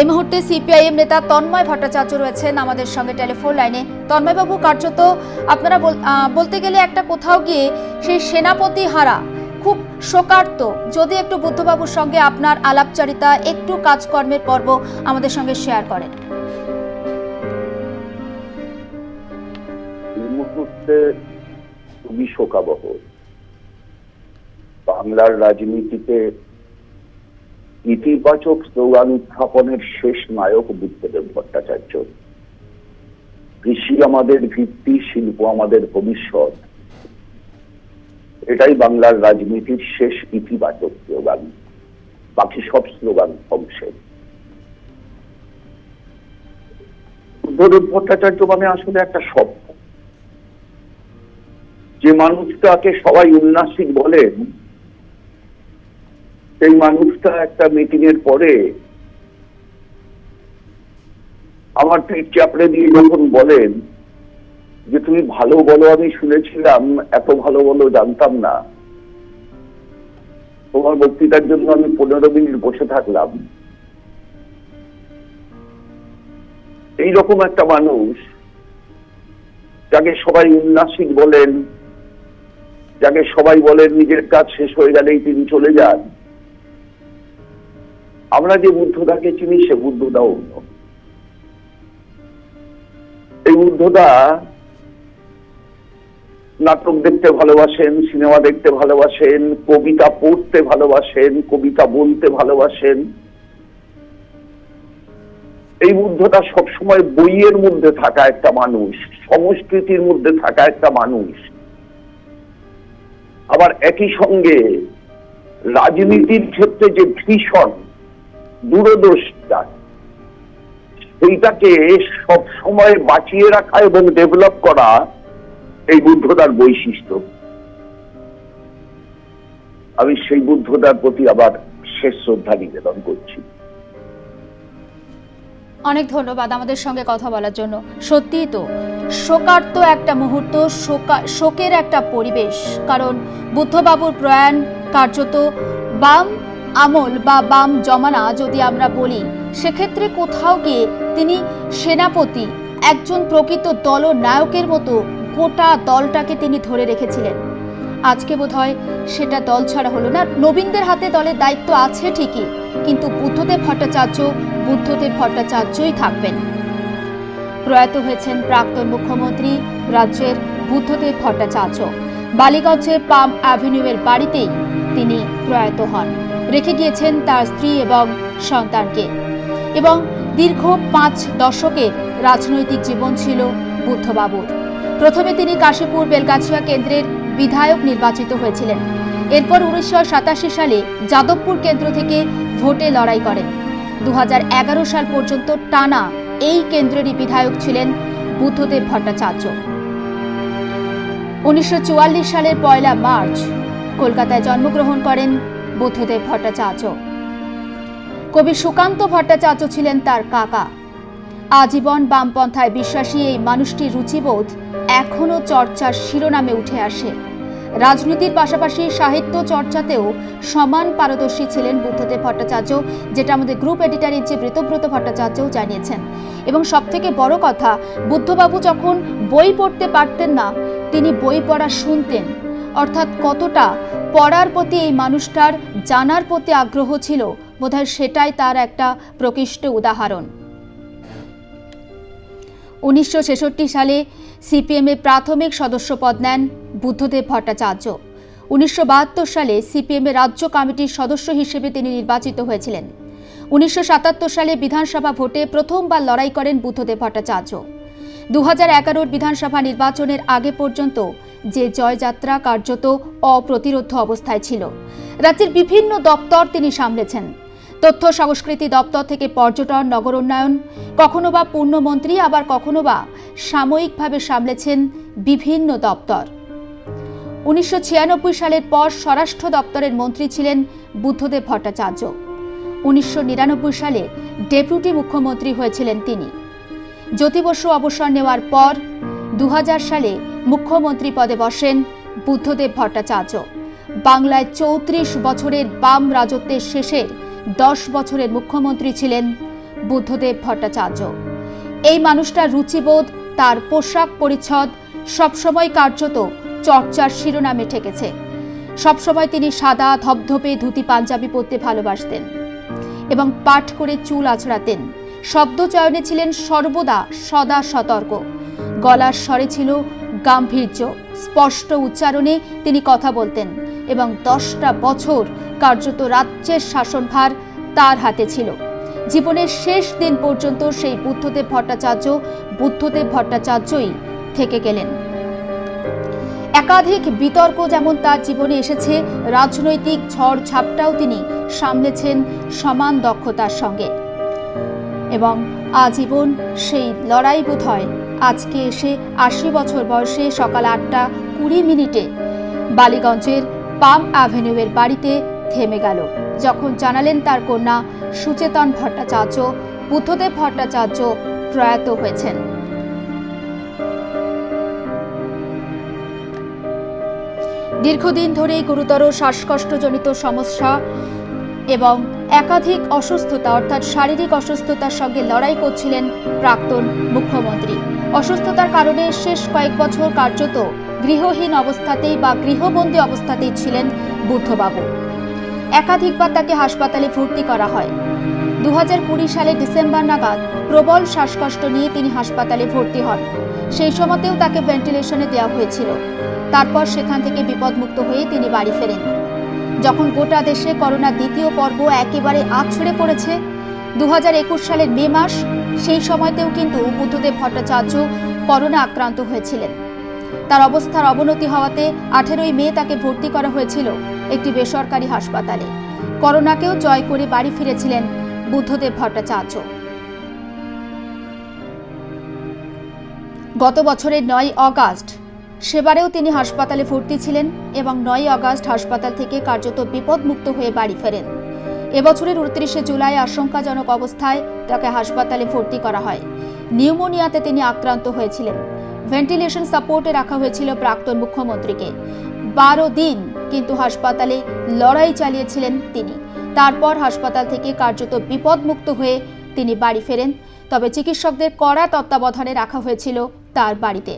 এই মুহূর্তে সিপিআইএম নেতা তন্ময় ভট্টাচার্য রয়েছেন আমাদের সঙ্গে টেলিফোন লাইনে। তন্ময়বাবু, কার্যত আপনারা বলতে গেলে একটা কোথাও গিয়ে সেই সেনাপতি হারা খুব শোকার্ত। যদি একটু বুদ্ধবাবুর সঙ্গে আপনার আলাপচারিতা, একটু কাজকর্মের পর্ব আমাদের সঙ্গে শেয়ার করেন। মুহূর্তে শোকাবহ। বাংলার রাজনীতিতে ইতিবাচক স্লোগান উত্থাপনের শেষ নায়ক বুদ্ধদেব ভট্টাচার্য। কৃষি আমাদের ভিত্তি, শিল্প আমাদের ভবিষ্যৎ। এটাই বাংলার রাজনীতির শেষ ইতিবাচক স্লোগান। বাকি সব স্লোগান ধ্বংসের। বুদ্ধদেব ভট্টাচার্য মানে আসলে একটা স্বপ্ন। যে মানুষটাকে সবাই উল্লাসিক বলেন, সেই মানুষটা একটা মিটিং এর পরে আমার পিঠ চাপড়ে দিয়ে যখন বলেন যে তুমি ভালো বলো, আমি শুনেছিলাম, এত ভালো বলো জানতাম না। তোমার বক্তৃতার জন্য আমি পনেরো মিনিট বসে থাকলাম। এইরকম একটা মানুষ যাকে সবাই উল্লাসিক বলেন, যাকে সবাই বলেন নিজের কাজ শেষ হয়ে গেলেই তিনি চলে যান। আমরা যে বুদ্ধদাকে চিনি, সে বুদ্ধদা অন্য। এই বুদ্ধদা নাটক দেখতে ভালোবাসেন, সিনেমা দেখতে ভালোবাসেন, কবিতা পড়তে ভালোবাসেন, কবিতা বলতে ভালোবাসেন। এই বুদ্ধটা সবসময় বইয়ের মধ্যে থাকা একটা মানুষ, সংস্কৃতির মধ্যে থাকা একটা মানুষ। আবার একই সঙ্গে রাজনীতির ক্ষেত্রে যে ভীষণ দূরদর্শিতা। সেইটাকে সব সময় বাঁচিয়ে রাখা এবং ডেভেলপ করা এই বুদ্ধদার বৈশিষ্ট্য। আমি সেই বুদ্ধদার প্রতি আবার শেষ শ্রদ্ধা নিবেদন করছি। অনেক ধন্যবাদ আমাদের সঙ্গে কথা বলার জন্য। সত্যিই তো, শোকার্ত একটা মুহূর্ত, শোকা, শোকের একটা পরিবেশ। কারণ বুদ্ধবাবুর প্রয়াণ কার্যত বাম আমল বা বাম জমানা যদি আমরা বলি, সেক্ষেত্রে কোথাও গিয়ে তিনি সেনাপতি, একজন প্রকৃত দলনায়কের মতো গোটা দলটাকে তিনি ধরে রেখেছিলেন। আজকে বোধহয় সেটা দল ছাড়া হলো না। নবীনদের হাতে দলের দায়িত্ব আছে ঠিকই, কিন্তু বুদ্ধদেব ভট্টাচার্য বুদ্ধদেব ভট্টাচার্যই থাকবেন। প্রয়াত হয়েছেন প্রাক্তন মুখ্যমন্ত্রী রাজ্যের বুদ্ধদেব ভট্টাচার্য। বালিগঞ্জের পাম অ্যাভিনিউয়ের বাড়িতেই তিনি প্রয়াত হন। রেখে গিয়েছেন তার স্ত্রী এবং সন্তানকে। এবং দীর্ঘ পাঁচ দশকের রাজনৈতিক জীবন ছিল বুদ্ধবাবুর। প্রথমে তিনি কাশীপুর বেলগাছিয়া কেন্দ্রের বিধায়ক নির্বাচিত হয়েছিলেন। এরপর উনিশশো সাতাশি সালে যাদবপুর কেন্দ্র থেকে ভোটে লড়াই করেন। দু হাজার এগারো সাল পর্যন্ত টানা এই কেন্দ্রেরই বিধায়ক ছিলেন বুদ্ধদেব ভট্টাচার্য। উনিশশো চুয়াল্লিশ সালের পয়লা মার্চ কলকাতায় জন্মগ্রহণ করেন বুদ্ধদেব ভট্টাচার্য। কবি সুকান্ত ভট্টাচার্য ছিলেন তার কাকা। আজীবন বামপন্থায় বিশ্বাসী এই মানুষটির রুচিবোধ এখনও চর্চার শিরোনামে উঠে আসে। রাজনীতির পাশাপাশি সাহিত্য চর্চাতেও সমান পারদর্শী ছিলেন বুদ্ধদেব ভট্টাচার্য, যেটা আমাদের group editor in chief Ritabrata ভট্টাচার্যও জানিয়েছেন। এবং সবথেকে বড় কথা, বুদ্ধবাবু যখন বই পড়তে পারতেন না, তিনি বই পড়া শুনতেন। অর্থাৎ কতটা পড়ার প্রতি এই মানুষটার জানার প্রতি আগ্রহ ছিল। বোধহয় সেটাই তার একটা প্রকৃষ্ট উদাহরণ। উনিশশো ছেষট্টি সালে সিপিএমে প্রাথমিক সদস্য পদ নেন বুদ্ধদেব ভট্টাচার্য। উনিশশো বাহাত্তর সালে সিপিএমের রাজ্য কমিটির সদস্য হিসেবে তিনি নির্বাচিত হয়েছিলেন। উনিশশো সাতাত্তর সালে বিধানসভা ভোটে প্রথমবার লড়াই করেন বুদ্ধদেব ভট্টাচার্য। দু হাজার বিধানসভা নির্বাচনের আগে পর্যন্ত যে জয়যাত্রা কার্যত অপ্রতিরোধ অবস্থায় ছিল, রাজ্যের বিভিন্ন দপ্তর তিনি সামলেছেন। তথ্য সংস্কৃতি দপ্তর থেকে পর্যটন, নগর উন্নয়ন, কখনো বা পূর্ণমন্ত্রী, আবার কখনো বা সাময়িকভাবে সামলেছেন বিভিন্ন দপ্তর। উনিশশো ছিয়ানব্বই সালের পর স্বরাষ্ট্র দপ্তরের মন্ত্রী ছিলেন বুদ্ধদেব ভট্টাচার্য। উনিশশো নিরানব্বই সালে ডেপুটি মুখ্যমন্ত্রী হয়েছিলেন তিনি। জ্যোতি বসু অবসর নেওয়ার পর দু হাজার সালে মুখ্যমন্ত্রী পদে বসেন বুদ্ধদেব ভট্টাচার্য। বাংলায় চৌত্রিশ বছরের বাম রাজত্বের শেষে দশ বছরের মুখ্যমন্ত্রী ছিলেন বুদ্ধদেব ভট্টাচার্য। এই মানুষটার রুচিবোধ, তার পোশাক পরিচ্ছদ সবসময় কার্যত চর্চার শিরোনামে ঠেকেছে। সবসময় তিনি সাদা, ধবধবে ধুতি, পাঞ্জাবি পরতে ভালোবাসতেন এবং পাঠ করে চুল আছড়াতেন শব্দ চয়নে ছিলেন সর্বদা সদা সতর্ক। গলার স্বরে ছিল গাম্ভীর্য, স্পষ্ট উচ্চারণে তিনি কথা বলতেন এবং দশটা বছর কার্যত রাজ্যের শাসনভার তার হাতে ছিল। জীবনের শেষ দিন পর্যন্ত সেই বুদ্ধদেব ভট্টাচার্য বুদ্ধদেব ভট্টাচার্যই থেকে গেলেন। একাধিক বিতর্ক যেমন তার জীবনে এসেছে, রাজনৈতিক ঝড় ঝাপটাও তিনি সামলেছেন সমান দক্ষতার সঙ্গে। এবং আজীবন সেই লড়াই বোধ হয় আজকে এসে আশি বছর বয়সে সকাল আটটা কুড়ি মিনিটে বালিগঞ্জের পাম অ্যাভিনিউয়ের বাড়িতে থেমে গেল। যখন জানালেন তার কন্যা সুচেতন ভট্টাচার্য, বুদ্ধদেব ভট্টাচার্য প্রয়াত হয়েছেন। দীর্ঘদিন ধরেই গুরুতর শ্বাসকষ্টজনিত সমস্যা এবং একাধিক অসুস্থতা, অর্থাৎ শারীরিক অসুস্থতার সঙ্গে লড়াই করছিলেন প্রাক্তন মুখ্যমন্ত্রী। অসুস্থতার কারণে শেষ কয়েক বছর কার্যত গৃহহীন অবস্থাতেই বা গৃহবন্দী অবস্থাতেই ছিলেন বুদ্ধবাবু। একাধিকবার তাকে হাসপাতালে ভর্তি করা হয়। দু সালে ডিসেম্বর নাগাদ প্রবল শ্বাসকষ্ট নিয়ে তিনি হাসপাতালে ভর্তি হন। সেই সময়তেও তাকে ভেন্টিলেশনে দেওয়া হয়েছিল। তারপর সেখান থেকে বিপদমুক্ত হয়ে তিনি বাড়ি ফেরেন। যখন গোটা দেশে করোনার দ্বিতীয় পর্ব একেবারে আছড়ে পড়েছে দু হাজার একুশ সালের মে মাস, সেই সময়তেও কিন্তু বুদ্ধদেব ভট্টাচার্য করোনা আক্রান্ত হয়েছিলেন। তার অবস্থার অবনতি হওয়াতে আঠেরোই মে তাকে ভর্তি করা হয়েছিল একটি বেসরকারি হাসপাতালে। করোনাকেও জয় করে বাড়ি ফিরেছিলেন বুদ্ধদেব ভট্টাচার্য। গত বছরের নয় অগাস্ট সেবারেও তিনি হাসপাতালে ভর্তি ছিলেন এবং নয় আগস্ট হাসপাতাল থেকে কার্যত বিপদমুক্ত হয়ে বাড়ি ফেরেন। এবছরের উনত্রিশে জুলাই আশঙ্কাজনক অবস্থায় তাকে হাসপাতালে ভর্তি করা হয়। নিউমোনিয়াতে তিনি আক্রান্ত হয়েছিলেন। ভেন্টিলেশন সাপোর্টে রাখা হয়েছিল প্রাক্তন মুখ্যমন্ত্রীকে। বারো দিন কিন্তু হাসপাতালে লড়াই চালিয়েছিলেন তিনি। তারপর হাসপাতাল থেকে কার্যত বিপদমুক্ত হয়ে তিনি বাড়ি ফেরেন। তবে চিকিৎসকদের কড়া তত্ত্বাবধানে রাখা হয়েছিল তার বাড়িতে।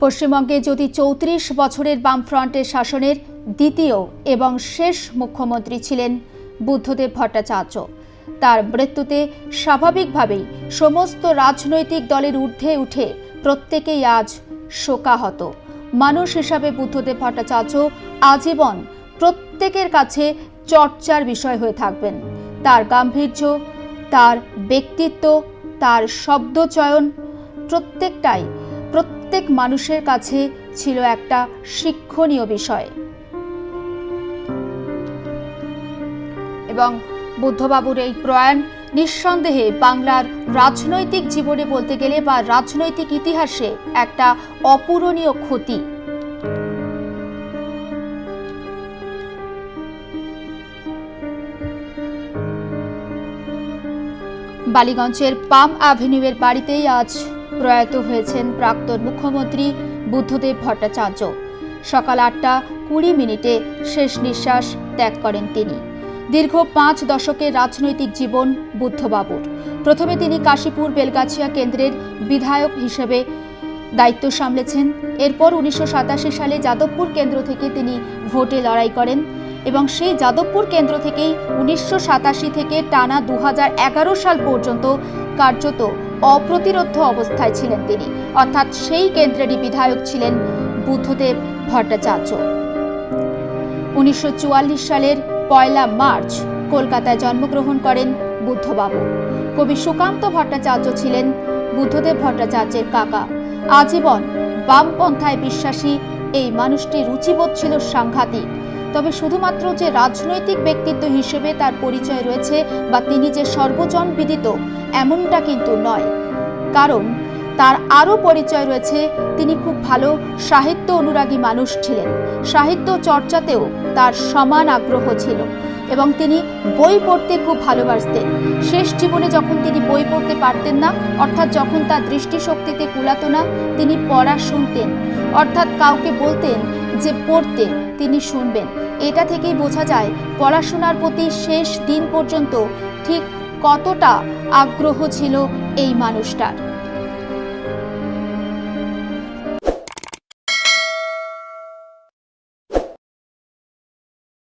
পশ্চিমবঙ্গে যদি চৌত্রিশ বছরের বামফ্রন্টের শাসনের দ্বিতীয় এবং শেষ মুখ্যমন্ত্রী ছিলেন বুদ্ধদেব ভট্টাচার্য, তার মৃত্যুতে স্বাভাবিকভাবেই সমস্ত রাজনৈতিক দলের ঊর্ধ্বে উঠে প্রত্যেকেই আজ শোকাহত। মানুষ হিসাবে বুদ্ধদেব ভট্টাচার্য আজীবন প্রত্যেকের কাছে চর্চার বিষয় হয়ে থাকবেন। তার গাম্ভীর্য, তার ব্যক্তিত্ব, তার শব্দচয়ন প্রত্যেকটাই প্রত্যেক মানুষের কাছে ছিল একটা শিক্ষণীয় বিষয়। এবং বুদ্ধবাবুর এই প্রয়াণ নিঃসন্দেহে বাংলার রাজনৈতিক জীবনে বলতে গেলে বা রাজনৈতিক ইতিহাসে একটা অপূরণীয় ক্ষতি। বালিগঞ্জের পাম অ্যাভিনিউয়ের বাড়িতেই আজ প্রয়াত হয়েছেন প্রাক্তন মুখ্যমন্ত্রী বুদ্ধদেব ভট্টাচার্য। সকাল আটটা কুড়ি মিনিটে শেষ নিঃশ্বাস ত্যাগ করেন তিনি। দীর্ঘ পাঁচ দশকের রাজনৈতিক জীবন বুদ্ধবাবুর। প্রথমে তিনি কাশীপুর বেলগাছিয়া কেন্দ্রের বিধায়ক হিসেবে দায়িত্ব সামলেছেন। এরপর উনিশশো সাতাশি সালে যাদবপুর কেন্দ্র থেকে তিনি ভোটে লড়াই করেন এবং সেই যাদবপুর কেন্দ্র থেকেই উনিশশো সাতাশি থেকে টানা দু হাজার এগারো সাল পর্যন্ত কার্যত অপ্রতিরোধ অবস্থায় ছিলেন তিনি। অর্থাৎ সেই কেন্দ্রেরই বিধায়ক ছিলেন বুদ্ধদেব ভট্টাচার্য। উনিশশো চুয়াল্লিশ সালের পয়লা মার্চ কলকাতায় জন্মগ্রহণ করেন বুদ্ধবাবু। কবি সুকান্ত ভট্টাচার্য ছিলেন বুদ্ধদেব ভট্টাচার্যের কাকা। আজীবন বামপন্থায় বিশ্বাসী এই মানুষটির রুচিবোধ ছিল সাংঘাতিক। তবে শুধুমাত্র যে রাজনৈতিক ব্যক্তিত্ব হিসেবে তার পরিচয় রয়েছে বা তিনি যে সর্বজন বিদিত এমনটা কিন্তু নয়। কারণ তার আরও পরিচয় রয়েছে, তিনি খুব ভালো সাহিত্য অনুরাগী মানুষ ছিলেন। সাহিত্য চর্চাতেও তার সমান আগ্রহ ছিল এবং তিনি বই পড়তে খুব ভালোবাসতেন। শেষ জীবনে যখন তিনি বই পড়তে পারতেন না, অর্থাৎ যখন তার দৃষ্টিশক্তিতে কুলাতো না, তিনি পড়া শুনতেন। অর্থাৎ কাউকে বলতেন যে, পড়তে তিনি শুনবেন। এটা থেকেই বোঝা যায় পড়াশোনার প্রতি শেষ দিন পর্যন্ত ঠিক কতটা আগ্রহ ছিল এই মানুষটার।